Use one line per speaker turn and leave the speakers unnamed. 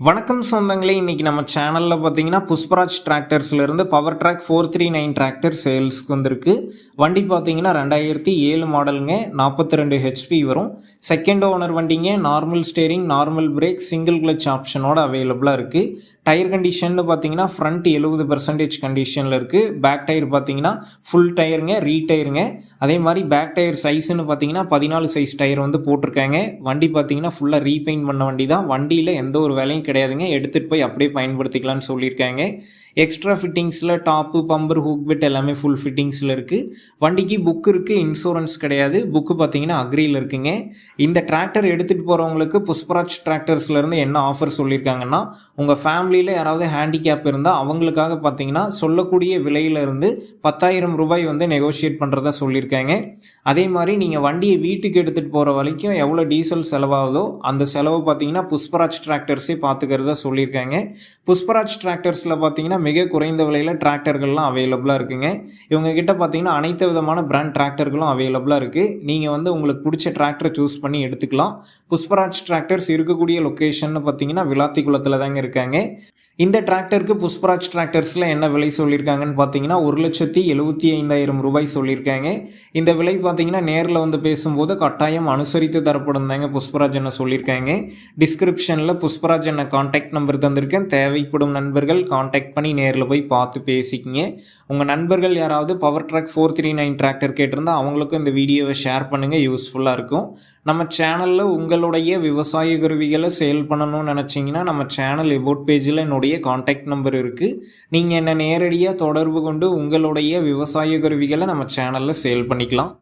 வணக்கம் சொந்தங்களே இன்றைக்கி நம்ம சேனலில் பார்த்தீங்கன்னா Pushparaj டிராக்டர்ஸ்லேருந்து Powertrac four three nine tractor சேல்ஸ்க்கு வந்திருக்கு. வண்டி பார்த்தீங்கன்னா ரெண்டாயிரத்தி ஏழு மாடலுங்க நாற்பத்தி ரெண்டு ஹெச்பி வரும். செகண்ட் ஓனர் வண்டிங்க normal steering normal brake single clutch ஆப்ஷனோட அவைலபிளாக இருக்குது டயர் கண்டிஷன் பார்த்தீங்கன்னா ஃப்ரண்ட் எழுபது பர்சன்டேஜ் கண்டிஷனில் இருக்குது பேக் டயர் பார்த்தீங்கன்னா ஃபுல் டயருங்க ரீ டயருங்க அதே மாதிரி பேக் டயர் சைஸ்ன்னு பார்த்தீங்கன்னா பதினாலு சைஸ் டயர் வந்து போட்டிருக்காங்க. வண்டி பார்த்தீங்கன்னா ஃபுல்லாக ரீபெயிண்ட் பண்ண வண்டி தான் வண்டியில் எந்த ஒரு வேலையும் கிடையாதுங்க. எடுத்துகிட்டு போய் அப்படியே பயன்படுத்திக்கலாம்னு சொல்லியிருக்காங்க. எக்ஸ்ட்ரா ஃபிட்டிங்ஸில் டாப்பு பம்பர் ஹூக் பிட் எல்லாமே ஃபுல் ஃபிட்டிங்ஸில் இருக்குது வண்டிக்கு புக் இருக்குது இன்சூரன்ஸ் கிடையாது. புக்கு பார்த்தீங்கன்னா அக்ரியில் இருக்குங்க. இந்த டிராக்டர் எடுத்துகிட்டு போகிறவங்களுக்கு புஷ்பராஜ் டிராக்டர்ஸ்லேருந்து என்ன ஆஃபர் சொல்லியிருக்காங்கன்னா உங்கள் ஃபேமிலியில் யாராவது ஹேண்டிகேப் இருந்தால் அவங்களுக்காக பார்த்தீங்கன்னா சொல்லக்கூடிய விலையிலிருந்து பத்தாயிரம் ரூபாய் வந்து நெகோஷியேட் பண்ணுறதா சொல்லியிருக்காங்க. அதே மாதிரி நீங்கள் வண்டியை வீட்டுக்கு எடுத்துகிட்டு போகிற வரைக்கும் எவ்வளோ டீசல் செலவாகுதோ அந்த செலவு பார்த்தீங்கன்னா புஷ்பராஜ் டிராக்டர்ஸே பார்த்துக்கிறதா சொல்லியிருக்காங்க. புஷ்பராஜ் டிராக்டர்ஸில் பார்த்தீங்கன்னா மிக குறைந்த விலையில் டிராக்டர்கள்லாம் அவைலபிளாக இருக்குங்க. இவங்கக்கிட்ட பார்த்தீங்கன்னா அனைத்து விதமான பிராண்ட் டிராக்டர்களும் அவைலபிளாக இருக்குது நீங்கள் வந்து உங்களுக்கு பிடிச்ச டிராக்டரை சூஸ் பண்ணி எடுத்துக்கலாம். புஷ்பராஜ் டிராக்டர்ஸ் இருக்கக்கூடிய லொக்கேஷன் பார்த்தீங்கன்னா விளாத்திக்குளத்தில் தாங்க இருக்காங்க. இந்த டிராக்டருக்கு புஷ்பராஜ் டிராக்டர்ஸில் என்ன விலை சொல்லியிருக்காங்கன்னு பார்த்தீங்கன்னா ஒரு லட்சத்தி எழுபத்தி ஐந்தாயிரம் ரூபாய் சொல்லியிருக்காங்க. இந்த விலை பார்த்தீங்கன்னா நேரில் வந்து பேசும்போது கட்டாயம் அனுசரித்து தரப்படும் தாங்க புஷ்பராஜ் என்ன சொல்லியிருக்காங்க. டிஸ்கிரிப்ஷனில் புஷ்பராஜ் என்ன காண்டாக்ட் நம்பர் தந்திருக்கேன். தேவைப்படும் நண்பர்கள் காண்டாக்ட் பண்ணி நேரில் போய் பார்த்து பேசிக்கிங்க. உங்கள் நண்பர்கள் யாராவது Powertrac four three nine tractor கேட்டிருந்தால் அவங்களுக்கும் இந்த வீடியோவை ஷேர் பண்ணுங்கள் யூஸ்ஃபுல்லாக இருக்கும். நம்ம சேனலில் உங்களுடைய விவசாய கருவிகளை சேல் பண்ணணும்னு நினச்சிங்கன்னா நம்ம சேனல் எபோட் பேஜில் என்னுடைய காண்டாக்ட் நம்பர் இருக்குது நீங்கள் என்னை நேரடியாக தொடர்பு கொண்டு உங்களுடைய விவசாய கருவிகளை நம்ம சேனலில் சேல் பண்ணிக்கலாம்.